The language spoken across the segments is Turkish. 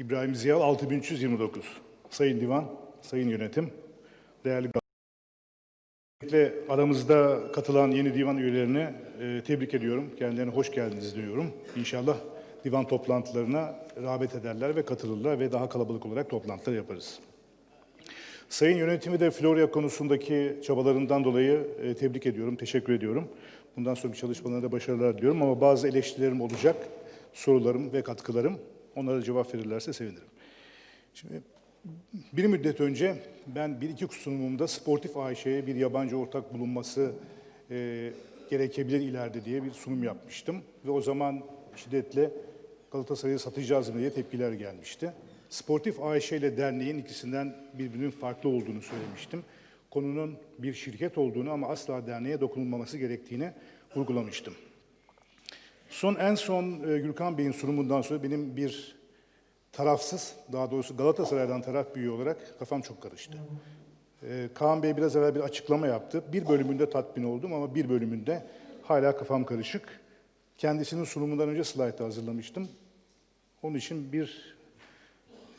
İbrahim Ziyal 6329. Sayın Divan, Sayın Yönetim, değerli Öncelikle aramızda katılan yeni divan üyelerini e, tebrik ediyorum. Kendilerine hoş geldiniz diyorum. İnşallah divan toplantılarına rağbet ederler ve katılırlar ve daha kalabalık olarak toplantılar yaparız. Sayın yönetimi de Florya konusundaki çabalarından dolayı e, tebrik ediyorum, teşekkür ediyorum. Bundan sonraki çalışmalarında başarılar diliyorum ama bazı eleştirilerim olacak, sorularım ve katkılarım. Onlara cevap verirlerse sevinirim. Şimdi bir müddet önce ben bir iki sunumumda Sportif AŞ'ye bir yabancı ortak bulunması e, gerekebilir ileride diye bir sunum yapmıştım. Ve o zaman şiddetle Galatasaray'ı satacağız mı diye tepkiler gelmişti. Sportif AŞ ile derneğin ikisinden birbirinin farklı olduğunu söylemiştim. Konunun bir şirket olduğunu ama asla derneğe dokunulmaması gerektiğini vurgulamıştım. Son en son e, Gürkan Bey'in sunumundan sonra benim bir tarafsız, daha doğrusu Galatasaray'dan taraf büyüğü olarak kafam çok karıştı. Ee, Kaan Bey biraz evvel bir açıklama yaptı. Bir bölümünde tatmin oldum ama bir bölümünde hala kafam karışık. Kendisinin sunumundan önce slaytı hazırlamıştım. Onun için bir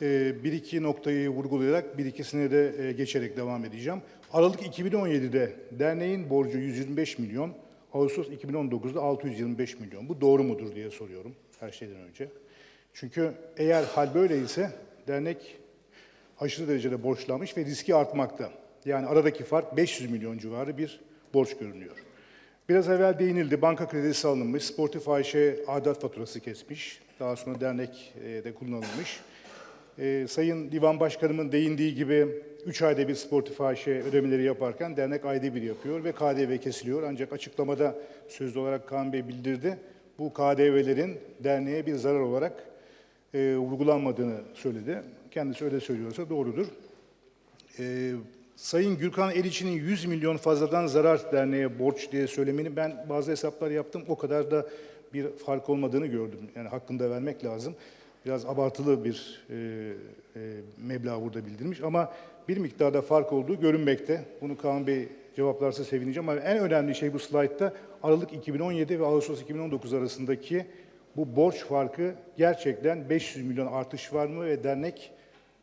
e, bir iki noktayı vurgulayarak bir ikisine de e, geçerek devam edeceğim. Aralık 2017'de derneğin borcu 125 milyon, Ağustos 2019'da 625 milyon. Bu doğru mudur diye soruyorum her şeyden önce. Çünkü eğer hal böyleyse dernek aşırı derecede borçlanmış ve riski artmakta. Yani aradaki fark 500 milyon civarı bir borç görünüyor. Biraz evvel değinildi, banka kredisi alınmış, Sportif AŞ aidat faturası kesmiş, daha sonra dernek e, de kullanılmış. E, Sayın Divan Başkanımın değindiği gibi 3 ayda bir Sportif AŞ ödemeleri yaparken dernek ayda bir yapıyor ve KDV kesiliyor. Ancak açıklamada sözlü olarak Kaan Bey bildirdi. Bu KDV'lerin derneğe bir zarar olarak e, vurgulanmadığını söyledi. Kendisi öyle söylüyorsa doğrudur. E, Sayın Gürkan Eriçi'nin 100 milyon fazladan zarar derneğe borç diye söylemeni ben bazı hesaplar yaptım. O kadar da bir fark olmadığını gördüm. Yani hakkında vermek lazım. Biraz abartılı bir e, e, meblağ burada bildirmiş ama bir miktarda fark olduğu görünmekte. Bunu Kaan Bey cevaplarsa sevineceğim ama en önemli şey bu slaytta Aralık 2017 ve Ağustos 2019 arasındaki bu borç farkı gerçekten 500 milyon artış var mı ve dernek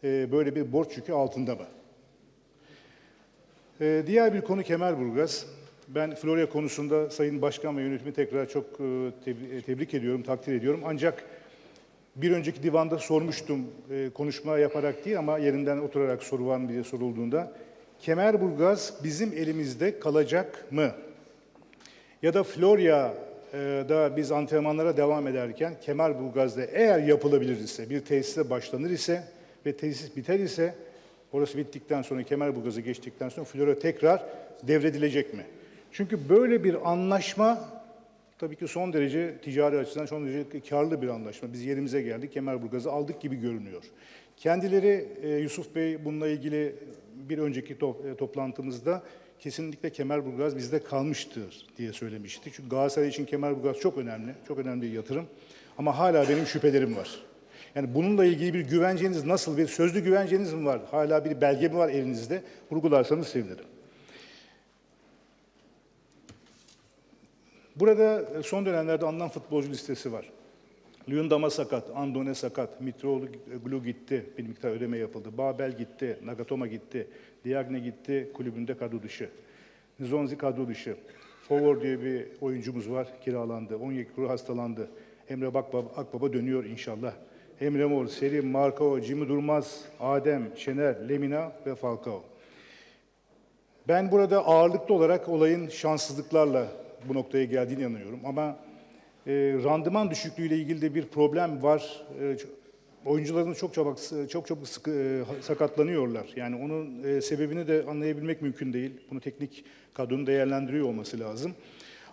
e, böyle bir borç yükü altında mı? E, diğer bir konu Kemerburgaz. Ben Florya konusunda Sayın Başkan ve yönetimi tekrar çok e, tebri- tebrik ediyorum, takdir ediyorum. Ancak bir önceki divanda sormuştum, e, konuşma yaparak değil ama yerinden oturarak soru var mı diye sorulduğunda. Kemerburgaz bizim elimizde kalacak mı? Ya da Florya'da biz antrenmanlara devam ederken Kemerburgaz'da eğer yapılabilir ise, bir tesise başlanır ise ve tesis biter ise orası bittikten sonra Kemerburgaz'a geçtikten sonra Florya tekrar devredilecek mi? Çünkü böyle bir anlaşma tabii ki son derece ticari açıdan son derece karlı bir anlaşma. Biz yerimize geldik, Kemerburgaz'ı aldık gibi görünüyor. Kendileri e, Yusuf Bey bununla ilgili bir önceki e, toplantımızda kesinlikle Kemerburgaz bizde kalmıştır diye söylemişti. Çünkü Galatasaray için Kemerburgaz çok önemli, çok önemli bir yatırım. Ama hala benim şüphelerim var. Yani bununla ilgili bir güvenceniz nasıl, bir sözlü güvenceniz mi var? Hala bir belge mi var elinizde? Vurgularsanız sevinirim. Burada e, son dönemlerde alınan futbolcu listesi var. Luyendama sakat, Andone sakat, Mitroğlu gitti, bir miktar ödeme yapıldı. Babel gitti, Nagatoma gitti, Diagne gitti, kulübünde kadro dışı. Nzonzi kadro dışı. Forward diye bir oyuncumuz var, kiralandı. Onyekuru hastalandı. Emre Bakbaba, Akbaba dönüyor inşallah. Emre Mor, Selim, Markao, Jimmy Durmaz, Adem, Şener, Lemina ve Falcao. Ben burada ağırlıklı olarak olayın şanssızlıklarla bu noktaya geldiğine inanıyorum. Ama e, randıman düşüklüğüyle ilgili de bir problem var. E, oyuncuların çok çabuk çok çabuk sıkı, e, sakatlanıyorlar. Yani onun e, sebebini de anlayabilmek mümkün değil. Bunu teknik kadronun değerlendiriyor olması lazım.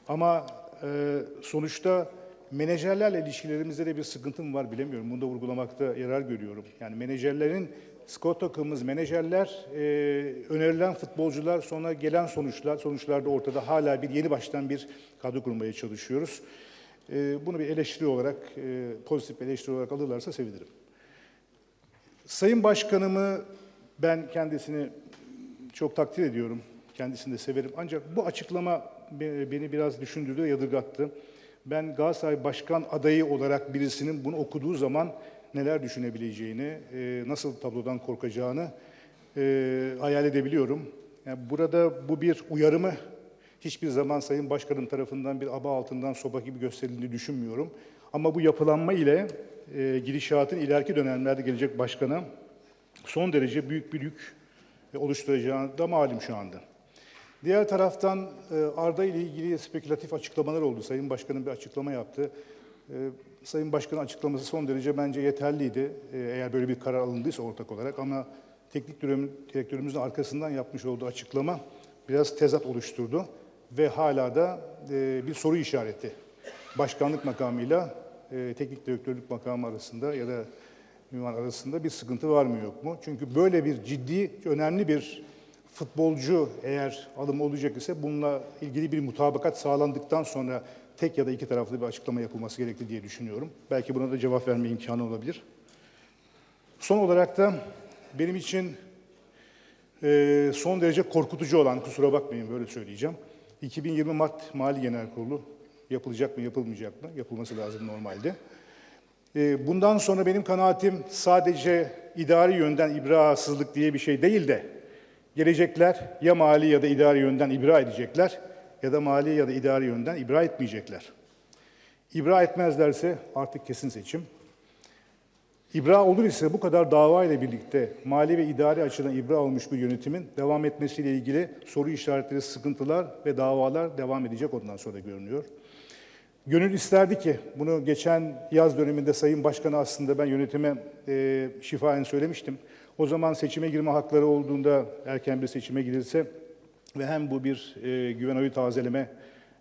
Ama e, sonuçta menajerlerle ilişkilerimizde de bir sıkıntım var bilemiyorum. Bunu da vurgulamakta yarar görüyorum. Yani menajerlerin Skor takımımız, menajerler, e, önerilen futbolcular, sonra gelen sonuçlar, sonuçlarda ortada hala bir yeni baştan bir kadro kurmaya çalışıyoruz. E, bunu bir eleştiri olarak, e, pozitif eleştiri olarak alırlarsa sevinirim. Sayın Başkanımı ben kendisini çok takdir ediyorum. Kendisini de severim. Ancak bu açıklama be- beni biraz düşündürdü, yadırgattı. Ben Galatasaray Başkan adayı olarak birisinin bunu okuduğu zaman neler düşünebileceğini, e, nasıl tablodan korkacağını e, hayal edebiliyorum. Yani burada bu bir uyarı mı? Hiçbir zaman Sayın Başkanım tarafından bir aba altından sopa gibi gösterildiğini düşünmüyorum. Ama bu yapılanma ile e, gidişatın ileriki dönemlerde gelecek başkana son derece büyük bir yük e, oluşturacağı da malum şu anda. Diğer taraftan e, Arda ile ilgili spekülatif açıklamalar oldu. Sayın Başkan'ın bir açıklama yaptı. Sayın Başkan'ın açıklaması son derece bence yeterliydi. E, Eğer böyle bir karar alındıysa ortak olarak ama teknik direktörüm- direktörümüzün arkasından yapmış olduğu açıklama biraz tezat oluşturdu ve hala da e, bir soru işareti. Başkanlık makamıyla e, teknik direktörlük makamı arasında ya da ünvan arasında bir sıkıntı var mı yok mu? Çünkü böyle bir ciddi, önemli bir futbolcu eğer alım olacak ise bununla ilgili bir mutabakat sağlandıktan sonra tek ya da iki taraflı bir açıklama yapılması gerekli diye düşünüyorum. Belki buna da cevap verme imkanı olabilir. Son olarak da benim için e, son derece korkutucu olan, kusura bakmayın böyle söyleyeceğim. 2020 Mart Mali Genel Kurulu yapılacak mı, yapılmayacak mı? Yapılması lazım normalde. E, bundan sonra benim kanaatim sadece idari yönden ibrasızlık diye bir şey değil de gelecekler ya mali ya da idari yönden ibra edecekler ya da mali ya da idari yönden ibra etmeyecekler. İbra etmezlerse artık kesin seçim. İbra olur ise bu kadar dava ile birlikte mali ve idari açıdan ibra olmuş bir yönetimin devam etmesiyle ilgili soru işaretleri, sıkıntılar ve davalar devam edecek ondan sonra görünüyor. Gönül isterdi ki bunu geçen yaz döneminde Sayın Başkan'a aslında ben yönetime e, şifaen söylemiştim. O zaman seçime girme hakları olduğunda erken bir seçime girilse ve hem bu bir e, güven oyu tazeleme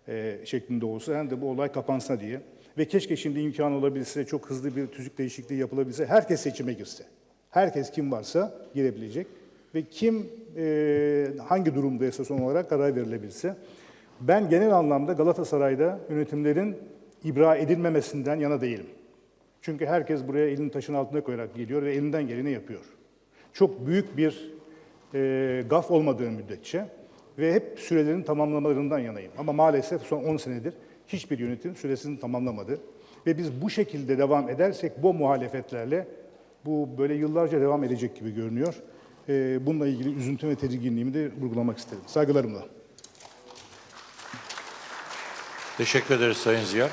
e, şeklinde olsa hem de bu olay kapansa diye. Ve keşke şimdi imkan olabilse, çok hızlı bir tüzük değişikliği yapılabilse, herkes seçime girse. Herkes kim varsa girebilecek ve kim e, hangi durumdaysa son olarak karar verilebilse. Ben genel anlamda Galatasaray'da yönetimlerin ibra edilmemesinden yana değilim. Çünkü herkes buraya elini taşın altına koyarak geliyor ve elinden geleni yapıyor. Çok büyük bir e, gaf olmadığı müddetçe ve hep sürelerin tamamlamalarından yanayım. Ama maalesef son 10 senedir hiçbir yönetim süresini tamamlamadı. Ve biz bu şekilde devam edersek bu muhalefetlerle bu böyle yıllarca devam edecek gibi görünüyor. E, bununla ilgili üzüntü ve tedirginliğimi de vurgulamak istedim. Saygılarımla. Teşekkür ederiz Sayın Ziya.